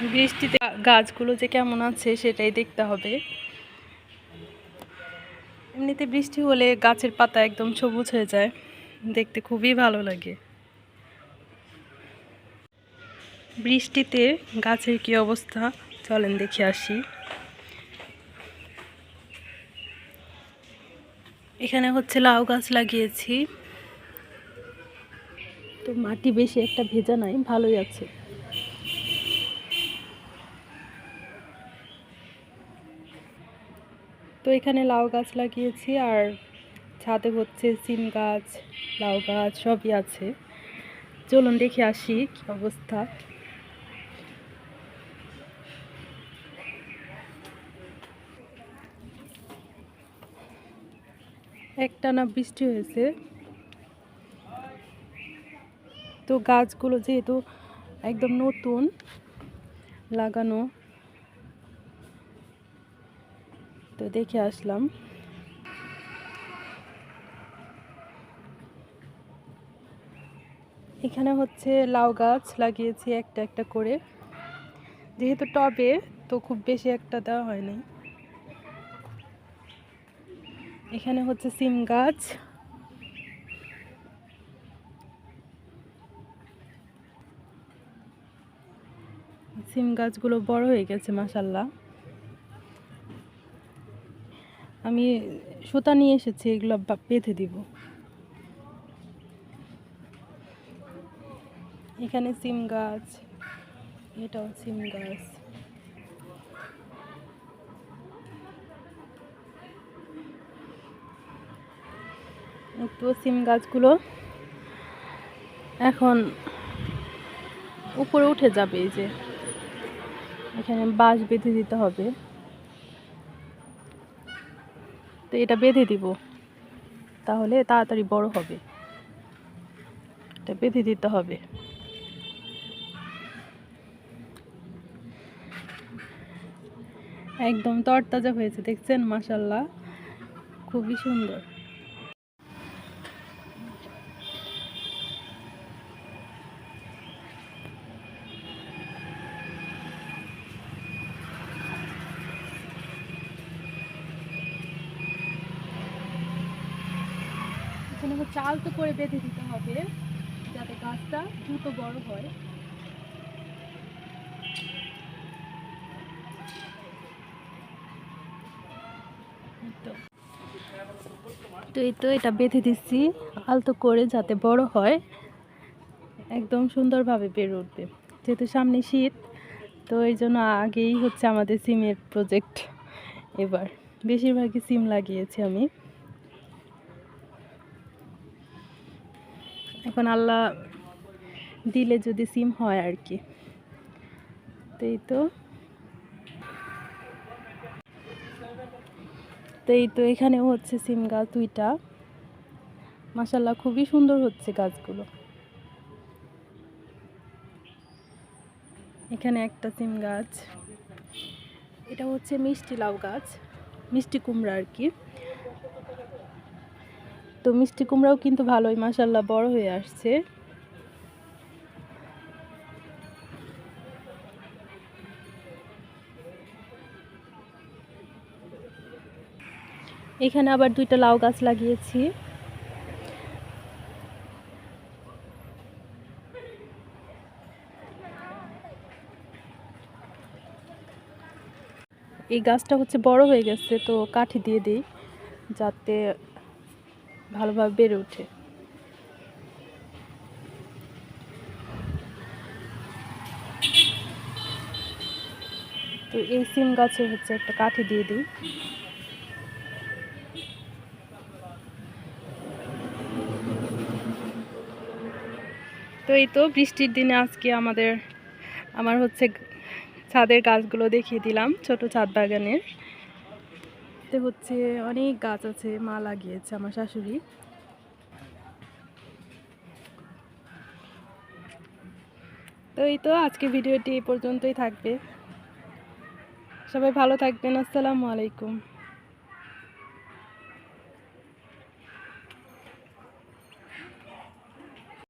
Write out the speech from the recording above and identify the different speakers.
Speaker 1: বৃষ্টিতে গাছগুলো যে কেমন আছে সেটাই দেখতে হবে। এমনিতে বৃষ্টি হলে গাছের পাতা একদম সবুজ হয়ে যায়। দেখতে খুবই ভালো লাগে। বৃষ্টিতে গাছের কি অবস্থা? চলেন দেখে আসি। এখানে হচ্ছে লাউ গাছ লাগিয়েছি। তো মাটি বেশি একটা ভেজা নাই, ভালোই আছে। তো এখানে লাউ গাছ লাগিয়েছি আর ছাদে হচ্ছে সিম গাছ, লাউ গাছ সবই আছে। চলুন দেখে আসি কি অবস্থা। একটানা বৃষ্টি হয়েছে। তো গাছগুলো যেহেতু একদম নতুন লাগানো তো দেখে আসলাম। এখানে হচ্ছে লাউ গাছ লাগিয়েছি একটা একটা করে। যেহেতু টবে, তো খুব বেশি একটা দেওয়া হয়নি এখানে হচ্ছে সিম গাছ। সিম গাছগুলো বড় হয়ে গেছে মাসাল্লাহ আমি সুতা নিয়ে এসেছি, এগুলো বেঁধে দিব। এখানে সিম গাছ, এটাও সিম গাছ। একটু সিম গাছগুলো এখন উপরে উঠে যাবে, এই যে। এখানে বাঁশ বেঁধে দিতে হবে। তো এটা বেঁধে দিব। তাহলে তাড়াতাড়ি বড় হবে। এটা বেঁধে দিতে হবে। একদম তরতাজা হয়েছে, দেখছেন? মাসাল্লাহ খুবই সুন্দর। এখানে হচ্ছে আলতো করে বেঁধে দিতে হবে, যাতে গাছটা দ্রুত বড় হয়। তো। এই তো এটা বেঁধে দিচ্ছি, আলতো করে যাতে বড় হয়। একদম সুন্দরভাবে বেড়ে উঠবে, যেহেতু সামনে শীত, তো এই জন্য আগেই হচ্ছে আমাদের সিমের প্রজেক্ট এবার। বেশিরভাগই সিম লাগিয়েছি আমি। এখন আল্লাহ দিলে যদি সিম হয় আর কি। তো এই তো। তো তো এখানেও হচ্ছে সিম গাছ দুইটা। মাসাল্লাহ খুবই সুন্দর হচ্ছে গাছগুলো। এখানে একটা সিম গাছ। এটা হচ্ছে মিষ্টি লাউ গাছ, মিষ্টি কুমড়া আর কি। তো মিষ্টি কুমড়াও কিন্তু ভালোই মাসাল্লাহ বড় হয়ে আসছে। এখানে আবার দুইটা লাউ গাছ লাগিয়েছি। এই গাছটা হচ্ছে বড় হয়ে গেছে, তো কাঠি দিয়ে দিই, যাতে ভালোভাবে বেড়ে ওঠে। তো এই সিম গাছে হচ্ছে একটা কাঠি দিয়ে দিই। তো এই তো বৃষ্টির দিনে আজকে আমাদের, আমার হচ্ছে ছাদের গাছগুলো দেখিয়ে দিলাম, ছোট ছাদ বাগানের। তো হচ্ছে অনেক গাছ আছে, মা লাগিয়েছে আমার শাশুড়ি। তো এই তো আজকে ভিডিওটি এই পর্যন্তই থাকবে। সবাই ভালো থাকবেন, আসসালামু আলাইকুম।